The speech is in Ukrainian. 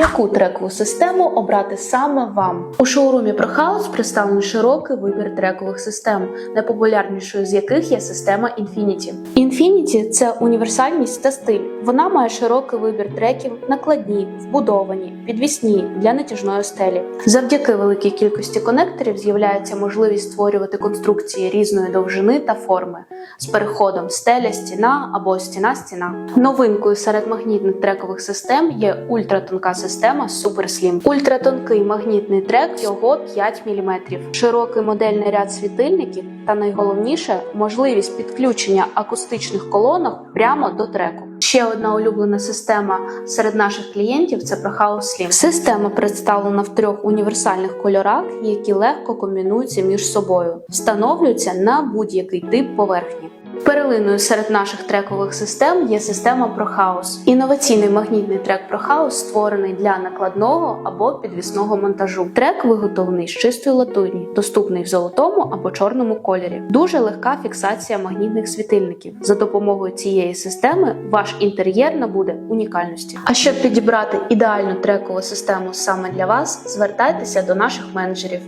Яку трекову систему обрати саме вам? У шоурумі про хаос представлений широкий вибір трекових систем, найпопулярнішою з яких є система Infinity. Infinity – це універсальність та стиль. Вона має широкий вибір треків, накладні, вбудовані, підвісні для натяжної стелі. Завдяки великій кількості конекторів з'являється можливість створювати конструкції різної довжини та форми з переходом стеля-стіна або стіна-стіна. Новинкою серед магнітних трекових систем є ультратонка система Super Slim. Ультратонкий магнітний трек його 5 мм, широкий модельний ряд світильників та найголовніше можливість підключення акустичних колонок прямо до треку. Ще одна улюблена система серед наших клієнтів це ProHouse. Система представлена в трьох універсальних кольорах, які легко комбінуються між собою, встановлюються на будь-який тип поверхні. Перлиною серед наших трекових систем є система ProHouse. Інноваційний магнітний трек ProHouse створений для накладного або підвісного монтажу. Трек виготовлений з чистої латуні, доступний в золотому або чорному кольорі. Дуже легка фіксація магнітних світильників. За допомогою цієї системи ваш інтер'єр набуде унікальності. А щоб підібрати ідеальну трекову систему саме для вас, звертайтеся до наших менеджерів.